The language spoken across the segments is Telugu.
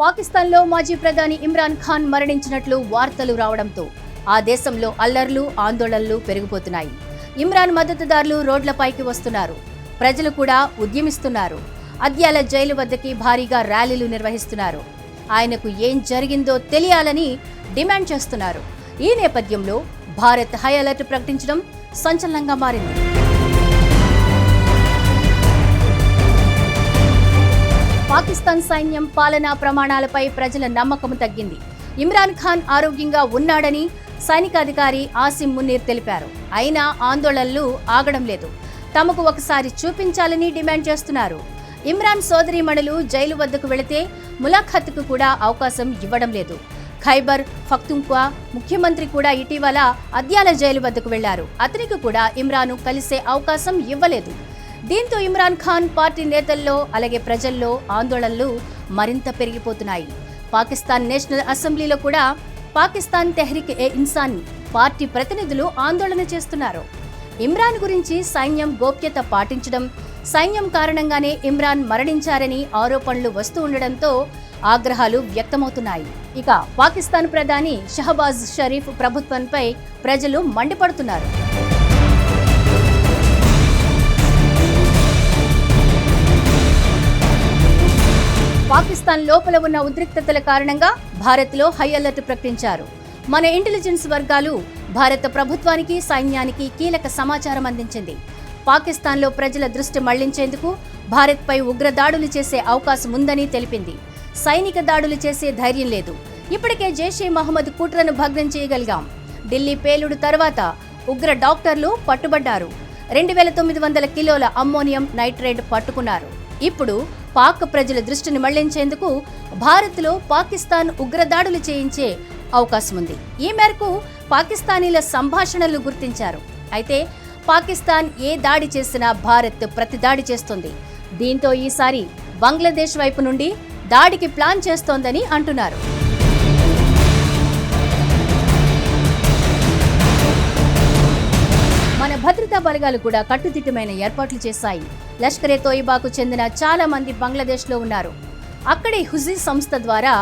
పాకిస్తాన్లో మాజీ ప్రధాని ఇమ్రాన్ ఖాన్ మరణించినట్లు వార్తలు రావడంతో ఆ దేశంలో అల్లర్లు ఆందోళనలు పెరిగిపోతున్నాయి. ఇమ్రాన్ మద్దతుదారులు రోడ్లపైకి వస్తున్నారు. ప్రజలు కూడా ఉద్యమిస్తున్నారు. అద్యాల జైలు వద్దకి భారీగా ర్యాలీలు నిర్వహిస్తున్నారు. ఆయనకు ఏం జరిగిందో తెలియాలని డిమాండ్ చేస్తున్నారు. ఈ నేపథ్యంలో భారత్ హై అలర్ట్ ప్రకటించడం సంచలనంగా మారింది. పాకిస్తాన్ సైన్యం పాలనా ప్రమాణాలపై ప్రజల నమ్మకం తగ్గింది. ఇమ్రాన్ ఖాన్ ఆరోగ్యంగా ఉన్నాడని సైనికాధికారి ఆసిమ్ మున్నీర్ తెలిపారు. అయినా ఆందోళనలు ఆగడం లేదు. తమకు ఒకసారి చూపించాలని డిమాండ్ చేస్తున్నారు. ఇమ్రాన్ సోదరీమణులు జైలు వద్దకు వెళితే ములాఖత్కు కూడా అవకాశం ఇవ్వడం లేదు. ఖైబర్ ఫక్తుంక్వా ముఖ్యమంత్రి కూడా ఇటీవల అద్యాల జైలు వద్దకు వెళ్ళారు. అతనికి కూడా ఇమ్రాను కలిసే అవకాశం ఇవ్వలేదు. దీంతో ఇమ్రాన్ ఖాన్ పార్టీ నేతల్లో అలాగే ప్రజల్లో ఆందోళనలు మరింత పెరిగిపోతున్నాయి. పాకిస్తాన్ నేషనల్ అసెంబ్లీలో కూడా పాకిస్తాన్ తెహ్రిక్ ఏ ఇన్సాన్ పార్టీ ప్రతినిధులు ఆందోళన చేస్తున్నారు. ఇమ్రాన్ గురించి సైన్యం గోప్యత పాటించడం సైన్యం కారణంగానే ఇమ్రాన్ మరణించారని ఆరోపణలు వస్తూ ఉండడంతో ఆగ్రహాలు వ్యక్తమవుతున్నాయి. ఇక పాకిస్తాన్ ప్రధాని షహబాజ్ షరీఫ్ ప్రభుత్వంపై ప్రజలు మండిపడుతున్నారు. పాకిస్తాన్ లోపల ఉన్న ఉద్రిక్తతల కారణంగా భారత్లో హై అలర్ట్ ప్రకటించారు. మన ఇంటెలిజెన్స్ వర్గాలు భారత ప్రభుత్వానికి సైన్యానికి కీలక సమాచారం అందించింది. పాకిస్తాన్లో ప్రజల దృష్టి మళ్ళించేందుకు భారత్పై ఉగ్ర దాడులు చేసే అవకాశం ఉందని తెలిపింది. సైనిక దాడులు చేసే ధైర్యం లేదు. ఇప్పటికే జైషే మహమ్మద్ కుట్రను భగ్నం చేయగలిగాం. ఢిల్లీ పేలుడు తర్వాత ఉగ్ర డాక్టర్లు పట్టుబడ్డారు. రెండు వేల తొమ్మిది వందల కిలోల అమ్మోనియం నైట్రేట్ పట్టుకున్నారు. ఇప్పుడు పాక్ ప్రజల దృష్టిని మళ్ళించేందుకు భారత్లో పాకిస్తాన్ ఉగ్రదాడులు చేయించే అవకాశం ఉంది. ఈ మేరకు పాకిస్తానీల సంభాషణలు గుర్తించారు. అయితే పాకిస్తాన్ ఏ దాడి చేసినా భారత్ ప్రతిదాడి చేస్తుంది. దీంతో ఈసారి బంగ్లాదేశ్ వైపు నుండి దాడికి ప్లాన్ చేస్తోందని అంటున్నారు. భద్రతా బలగాలు కూడా కట్టుదిట్టమైన ఏర్పాట్లు చేశాయి. లష్కరే తోయిబాకు చెందిన చాలా మంది బంగ్లాదేశ్లో ఉన్నారు. అక్కడి హుజీ సంస్థ ద్వారా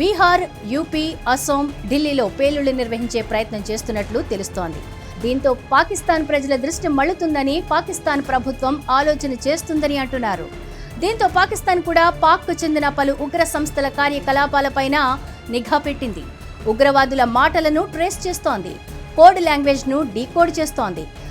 బీహార్ యూపీ అసోం ఢిల్లీలో పేలుళ్ళు నిర్వహించే ప్రయత్నం చేస్తున్నట్లు తెలుస్తోంది. దీంతో పాకిస్తాన్ ప్రజల దృష్టి మళ్ళుతుందని పాకిస్తాన్ ప్రభుత్వం ఆలోచన చేస్తుందని అంటున్నారు. దీంతో పాకిస్తాన్ కూడా పాక్కు చెందిన పలు ఉగ్ర సంస్థల కార్యకలాపాలపైన నిఘా పెట్టింది. ఉగ్రవాదుల మాటలను ట్రేస్ చేస్తోంది. కోడ్ లాంగ్వేజ్ను డీకోడ్ చేస్తోంది.